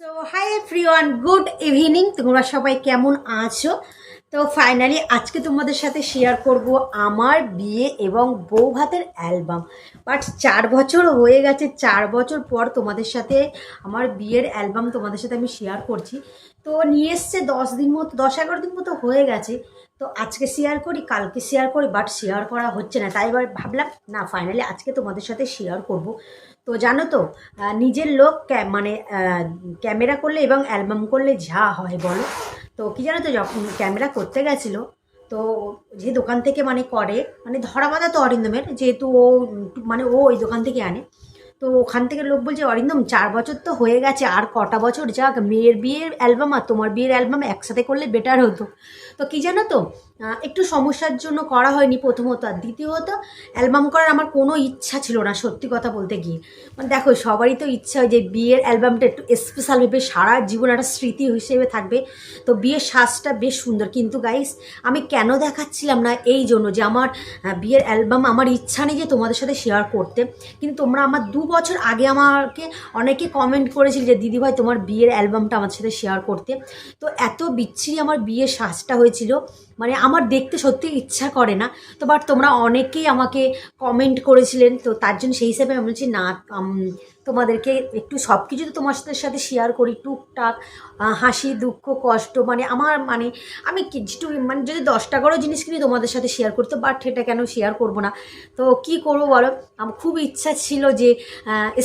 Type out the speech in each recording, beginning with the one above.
So hi everyone good evening তোমরা সবাই কেমন আছো? তো ফাইনালি আজকে তোমাদের সাথে শেয়ার করব আমার বিয়ে এবং বউ ভাতের অ্যালবাম বাট চার বছর হয়ে গেছে, চার বছর পর তোমাদের সাথে আমার বিয়ের অ্যালবাম তোমাদের সাথে আমি শেয়ার করছি। তো নিয়ে এসছে দশ দিন মতো, দশ এগারো দিন মতো হয়ে গেছে। তো আজকে শেয়ার করি, কালকে শেয়ার করি বাট শেয়ার করা হচ্ছে না। তাই এবার ভাবলাম, না ফাইনালি আজকে তোমাদের সাথে শেয়ার করব। তো জানো তো নিজের লোক মানে ক্যামেরা করলে এবং অ্যালবাম করলে যা হয় বলো। তো কি জানো তো, যখন ক্যামেরা করতে গেছিল, তো যে দোকান থেকে মানে করে মানে ধরা বাঁধা তো অরিন্দমের, যেহেতু ও মানে ও ওই দোকান থেকে আনে। তো ওখান থেকে লোক বলছে, অরিন্দম, চার বছর তো হয়ে গেছে, আর কটা বছর যাক, মেয়ের বিয়ের অ্যালবাম আর তোমার বিয়ের অ্যালবাম একসাথে করলে বেটার হতো। তো কি জানো তো? একটু সমস্যার জন্য করা হয়নি প্রথমত আর দ্বিতীয়ত, অ্যালবাম করার আমার কোনো ইচ্ছা ছিল না সত্যি কথা বলতে গিয়ে। মানে দেখো, সবারই তো ইচ্ছা হয় যে বিয়ের অ্যালবামটা একটু স্পেশালভাবে সারা জীবন একটা স্মৃতি হিসেবে থাকবে। তো বিয়ের সাজটা বেশ সুন্দর। কিন্তু গাইস আমি কেন দেখাচ্ছিলাম না এই জন্য যে আমার বিয়ের অ্যালবাম আমার ইচ্ছা নেই যে তোমাদের সাথে শেয়ার করতে। কিন্তু তোমরা আমার দু বছর আগে আমাকে অনেকে কমেন্ট করেছিল যে, দিদিভাই, তোমার বিয়ের অ্যালবামটা আমার সাথে শেয়ার করতে। তো এত বিচ্ছিরি আমার বিয়ের সাজটা হয়েছিল। মানে আমার দেখতে সত্যি ইচ্ছা করে না। তো বাট তোমরা অনেকেই আমাকে কমেন্ট করেছিলেন। তো তার জন্য সেই হিসাবে আমি বলছি, না তোমাদেরকে একটু সব কিছু তো তোমার সাথে শেয়ার করি। টুকটাক হাসি, দুঃখ, কষ্ট মানে আমার মানে আমি কিছু মানে যদি দশটা করে জিনিস কিনি তোমাদের সাথে শেয়ার করতে বাট এটা কেন শেয়ার করব না? তো কি করব বলো? আমার খুব ইচ্ছা ছিল যে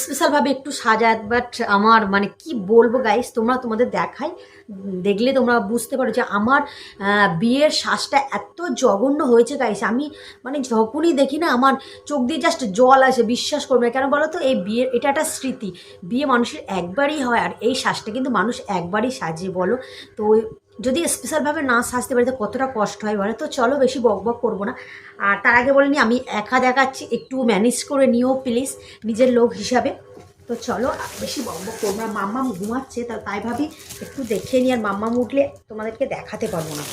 স্পেশালভাবে একটু সাজাত বাট আমার মানে কি বলব গাইস তোমরা তোমাদের দেখাই দেখলে তোমরা বুঝতে পারো যে আমার বিয়ের শ্বাসটা এত জঘন্য হয়েছে গাইস আমি মানে যখনই দেখি না, আমার চোখ দিয়ে জাস্ট জল আসে, বিশ্বাস করবে কেন বলো তো? এই বিয়ের, এটা একটা স্মৃতি। বিয়ে মানুষের একবারই হয় আর এই শ্বাসটা কিন্তু মানুষ একবারই সাজে বলো। তো যদি স্পেশালভাবে না সাজতে পারি, তো কতটা কষ্ট হয় বলো? তো চলো বেশি বক বক করব না। আর তার আগে বলিনি আমি একা দেখাচ্ছি, একটু ম্যানেজ করে নিও প্লিজ নিজের লোক হিসাবে। তো চলো, বেশি বক করব না। মাম্মাম ঘুমাচ্ছে, তা তাই ভাবি একটু দেখে নিই, আর মাম্মাম উঠলে তোমাদেরকে দেখাতে পারব না।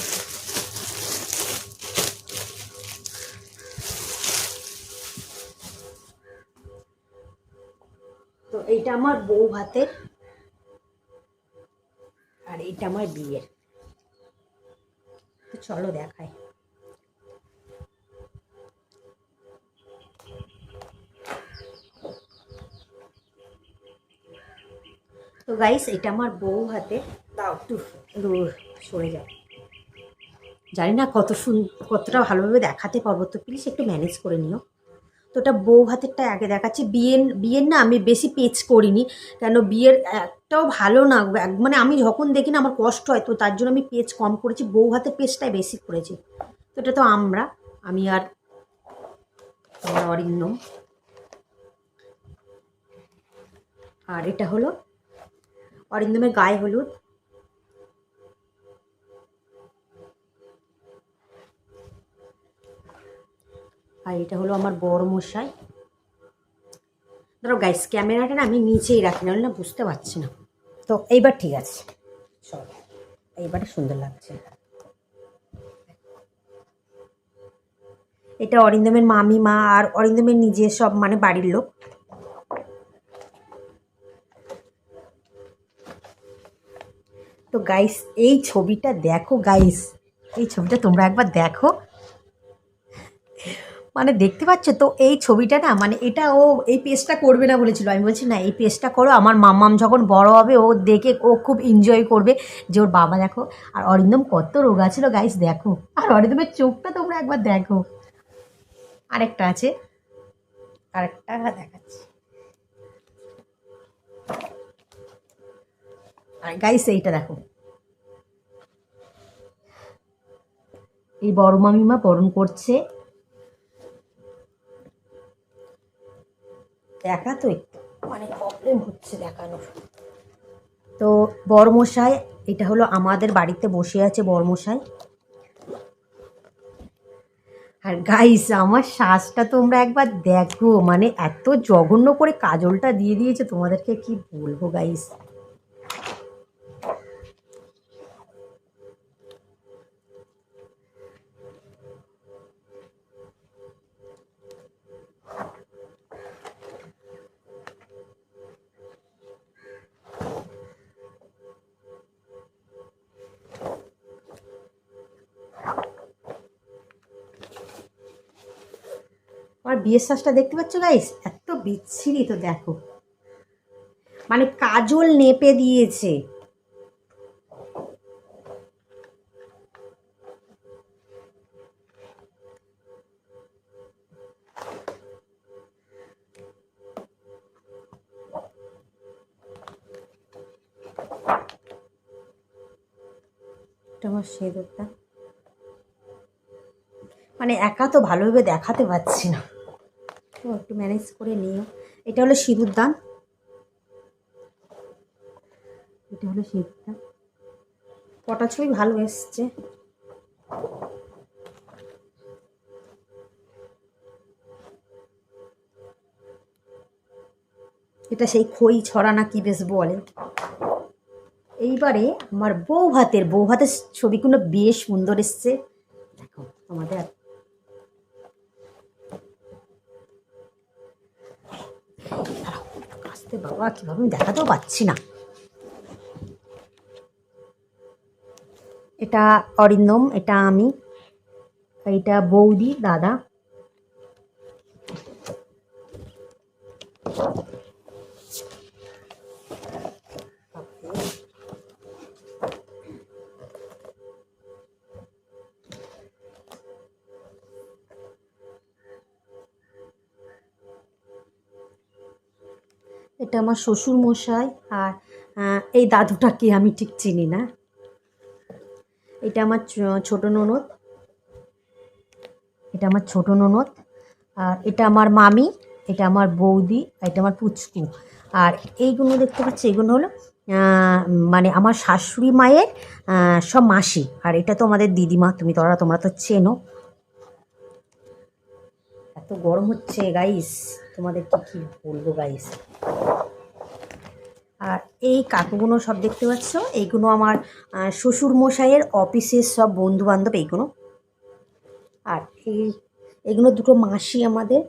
তো এইটা আমার বউ ভাতের, আর এইটা আমার বিয়ের। তো চলো দেখাই। তো গাইস এটা আমার বউ হাতে। দাও। একটু দূর সরে যাও। জানি না কত সুন কতটা ভালোভাবে দেখাতে পারব তো প্লিজ একটু ম্যানেজ করে নিও। তো ওটা বউ হাতেরটা আগে দেখাচ্ছি। বিয়ের বিয়ের না আমি বেশি পেজ করিনি কেন বিয়ের একটাও ভালো না। মানে আমি যখন দেখি না আমার কষ্ট হয় তো তার জন্য আমি পেজ কম করেছি বউ হাতের পেজটাই বেশি করেছি। তো এটা তো আমরা আমি আর অরিন্দম। আর এটা হলো অরিন্দমের গায়ে হলুদ আর এটা হলো আমার বড় মশাই। ধরো গাইস ক্যামেরাটা না আমি নিচেই রাখি না বুঝতে পারছি না। তো এইবার ঠিক আছে। চল, এইবারে সুন্দর লাগছে। এটা অরিন্দমের মামি মা আর অরিন্দমের নিজের সব মানে বাড়ির লোক। গাইস এই ছবিটা দেখো গাইস এই ছবিটা তোমরা একবার দেখো। মানে দেখতে পাচ্ছ তো, এই ছবিটা না মানে এটা ও এই পেজটা করবে না বলেছিল। আমি বলছি, না, এই পেজটা করো, আমার মাম্মাম যখন বড় হবে, ও দেখে ও খুব এনজয় করবে যে ওর বাবা দেখো, আর অরিন্দম কত রোগা ছিল গাইস দেখো। আর অরিন্দমের চোখটা তোমরা একবার দেখো। আরেকটা আছে, আরেকটা দেখাচ্ছি। আর গাইস এইটা দেখো। এই বড় মামিমা বরণ করছে। দেখা তো একটু। মানে প্রবলেম হচ্ছে দেখানোর। তো বড়মশাই এটা হলো আমাদের বাড়িতে বসে আছে বড়মশাই আর গাইস আমার শ্বাসটা তোমরা একবার দেখো। মানে এত জঘন্য করে কাজলটা দিয়ে দিয়েছে, তোমাদেরকে কি বলব গাইস আমার বিয়ের শ্বাসটা দেখতে পাচ্ছ গাইস এত বিচ্ছিরি তো, দেখো। মানে কাজল নেপে দিয়েছে। মানে একা তো ভালোভাবে দেখাতে পারছি না। তো একটু ম্যানেজ করে নিও। এটা হলো সিঁদুর দান। এটা হলো সিঁদুর দান। কটা ছবি ভালো এসছে। এটা সেই খই ছড়া না কি বেশ বলে। এইবারে আমার বউ ভাতের বউ ভাতের ছবিগুলো বেশ সুন্দর এসছে। দেখো, তোমাদের আস্তে বাবা কীভাবে আমি দেখাতেও পাচ্ছি না। এটা অরিন্দম এটা আমি এটা বৌদি দাদা। এটা আমার শ্বশুর মশাই আর এই দাদুটাকে আমি ঠিক চিনি না। এটা আমার ছোট ননদ। এটা আমার ছোট ননদ। আর এটা আমার মামি, এটা আমার বৌদি, আর এটা আমার পুচকু। আর এইগুলো দেখতে পাচ্ছি এগুলো হলো মানে আমার শাশুড়ি মায়ের সব মাসি। আর এটা তো আমাদের দিদিমা, তুমি তোরা তোমরা তো চেনো। এত গরম হচ্ছে গাইস তোমাদেরকে কি কি বলব গাইস আর এই কাকুগুলো সব দেখতে পাচ্ছ? এইগুলো আমার শ্বশুর মশাইয়ের অফিসের সব বন্ধু বান্ধব এইগুলো আর এই এগুলো দুটো মাসি আমাদের।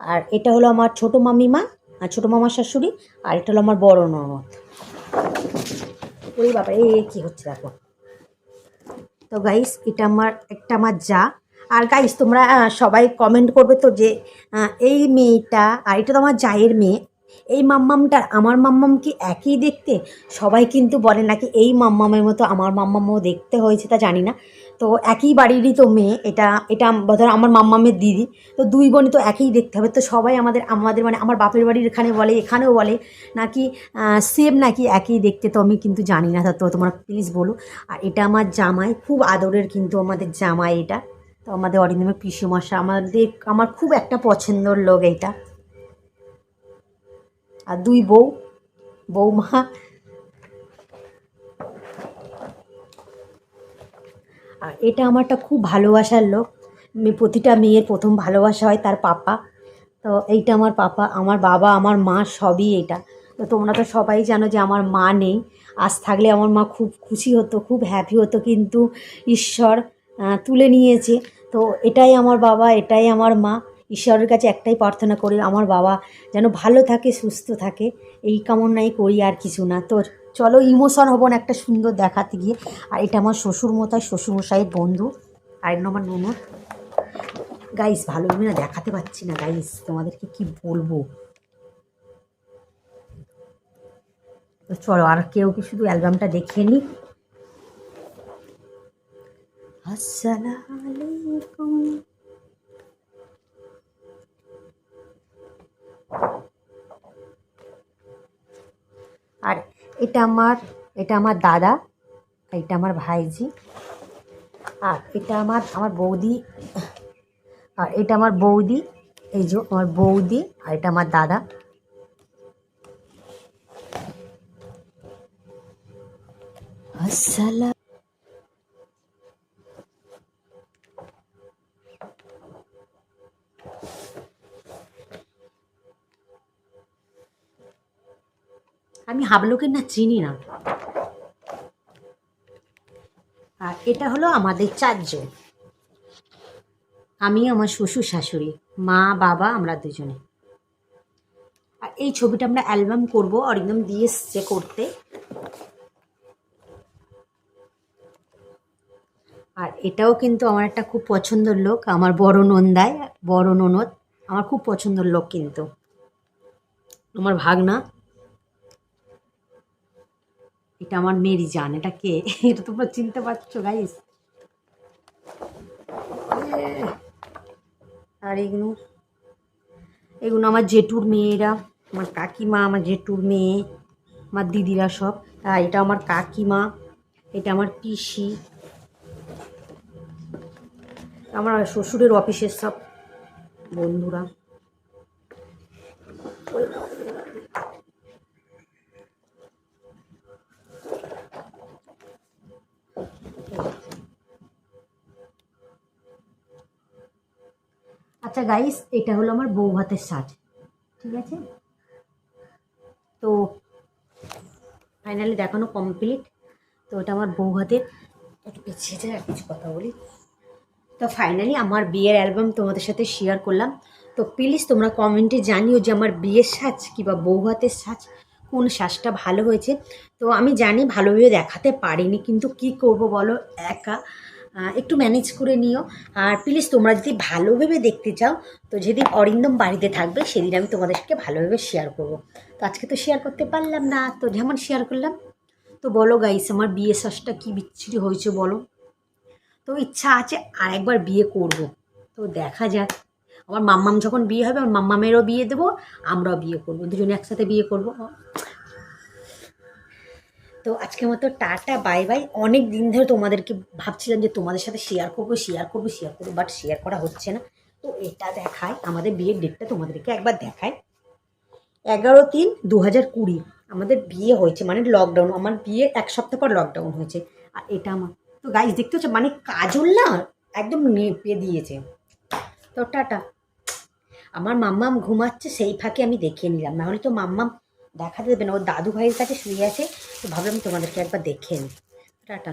আর এটা হলো আমার ছোট মামিমা আর ছোটো মামার শাশুড়ি, আর এটা হলো আমার বড় ননদ। ওই বাবা এই কী হচ্ছে দেখো? তো গাইস এটা আমার, একটা আমার যা। আর গাইস তোমরা সবাই কমেন্ট করবে তো যে এই মেয়েটা, আর এটা তো আমার জায়ের মেয়ে, এই মাম্মামটার আমার মাম্মাম কি একই দেখতে? সবাই কিন্তু বলে নাকি এই মাম্মামের মতো আমার মাম্মামও দেখতে হয়েছে তা জানি না। তো একই বাড়িরই তো মেয়ে, এটা এটা ধরো আমার মাম্মামের দিদি, তো দুই বোনই তো একই দেখতে হবে। তো সবাই আমাদের আমাদের মানে আমার বাপের বাড়ির এখানে বলে, এখানেও বলে নাকি সেম নাকি একই দেখতে তো আমি কিন্তু জানি না। তো তোমরা প্লিজ বলো। আর এটা আমার জামাই, খুব আদরের কিন্তু আমাদের জামাই এটা। তো আমাদের অরিন্দমের পিসুমশা আমাদের, আমার খুব একটা পছন্দর লোক এইটা। আর দুই বউ বৌমা আর এটা আমারটা খুব ভালোবাসার লোক। প্রতিটা মেয়ের প্রথম ভালোবাসা হয় তার পাপা। তো এইটা আমার পাপা, আমার বাবা, আমার মা সবই এটা তো তোমরা তো সবাই জানো যে আমার মা নেই। আজ থাকলে আমার মা খুব খুশি হতো, খুব হ্যাপি হতো। কিন্তু ঈশ্বর তুলে নিয়েছে। তো এটাই আমার বাবা, এটাই আমার মা। ঈশ্বরের কাছে একটাই প্রার্থনা করি, আমার বাবা যেন ভালো থাকে, সুস্থ থাকে। এই কামনাই করি আর কিছু না। তো চলো, ইমোশন হব না, একটা সুন্দর দেখাতে গিয়ে। আর এটা আমার শ্বশুর মতাই, শ্বশুরমশাইয়ের বন্ধু। আর নম্বর ননদ গাইস ভালোভাবে না দেখাতে পাচ্ছি না গাইস তোমাদেরকে কি বলব? তো চলো, আর কেউ কি শুধু অ্যালবামটা দেখে নি আসসালামু আলাইকুম আর এটা আমার এটা আমার দাদা এটা আমার ভাইজি, আর এটা আমার আমার বৌদি, আর এটা আমার বৌদি, এই যে আমার বৌদি, আর এটা আমার দাদা। আসসালাম আমি হাবলুকে না চিনি না। আর এটা হলো আমাদের চারজন। আমি, আমার শ্বশুর, শাশুড়ি, মা, বাবা, আমরা দুজনে। আর এই ছবিটা আমরা অ্যালবাম করব, অরিন্দম দিয়ে এসছে করতে। আর এটাও কিন্তু আমার একটা খুব পছন্দের লোক, আমার বড় নন্দায় বড় ননদ, আমার খুব পছন্দের লোক কিন্তু। আমার ভাগনা? এটা আমার মেরি জান, এটা কে? এটা তোমরা চিনতে পারছ গাইস আর এগুলো এগুলো আমার জেঠুর মেয়েরা, আমার কাকিমা, আমার জেঠুর মেয়ে, আমার দিদিরা সব। আর এটা আমার কাকিমা, এটা আমার পিসি, আমার শ্বশুরের অফিসের সব বন্ধুরা। আচ্ছা গাইস এটা হলো আমার বউ ভাতের সাজ ঠিক আছে? তো ফাইনালি দেখানো কমপ্লিট তো এটা আমার বউ হাতের, একটু পিছিয়ে যায় কিছু কথা বলি। তো ফাইনালি আমার বিয়ের অ্যালবাম তোমাদের সাথে শেয়ার করলাম। তো প্লিজ তোমরা কমেন্টে জানিও যে আমার বিয়ের সাজ কিংবা বউ হাতের সাজ, কোন সাজটা ভালো হয়েছে। তো আমি জানি ভালোভাবে দেখাতে পারিনি, কিন্তু কি করব বলো, একা। একটু ম্যানেজ করে নিও। আর প্লিজ তোমরা যদি ভালোভাবে দেখতে চাও, তো যেদিন অরিন্দম বাড়িতে থাকবে, সেদিন আমি তোমাদেরকে ভালোভাবে শেয়ার করব। তো আজকে তো শেয়ার করতে পারলাম না, তো যেমন শেয়ার করলাম। তো বলো গাইস আমার বিয়ে সাজটা কী বিচ্ছিরি হয়েছে বলো? তো ইচ্ছা আছে আরেকবার বিয়ে করব। তো দেখা যাক। আমার মাম্মাম যখন বিয়ে হবে, আমার মাম্মামেরও বিয়ে দেবো, আমরাও বিয়ে করব। দুজনে একসাথে বিয়ে করব। তো আজকের মতো টাটা, বাই বাই। অনেক দিন ধরে তোমাদেরকে ভাবছিলাম যে তোমাদের সাথে শেয়ার করব শেয়ার করব শেয়ার করব বাট শেয়ার করা হচ্ছে না। তো এটা দেখায়, আমাদের বিয়ের ডেটটা তোমাদেরকে একবার দেখায়। এগারো তিন দু হাজার কুড়ি, আমাদের বিয়ে হয়েছে মানে লকডাউন আমার বিয়ে এক সপ্তাহ পর লকডাউন হয়েছে। আর এটা আমার, তো গাইজ দেখতে হচ্ছে মানে কাজল না একদম নেপে দিয়েছে। তো টাটা। আমার মাম্মাম ঘুমাচ্ছে, সেই ফাঁকে আমি দেখিয়ে নিলাম, নাহলে তো মাম্মাম দেখাতে দেবে না। ওর দাদু ভাইয়ের কাছে শুয়ে আছে। তো ভাবলাম তোমাদেরকে একবার দেখে নিই টাটা।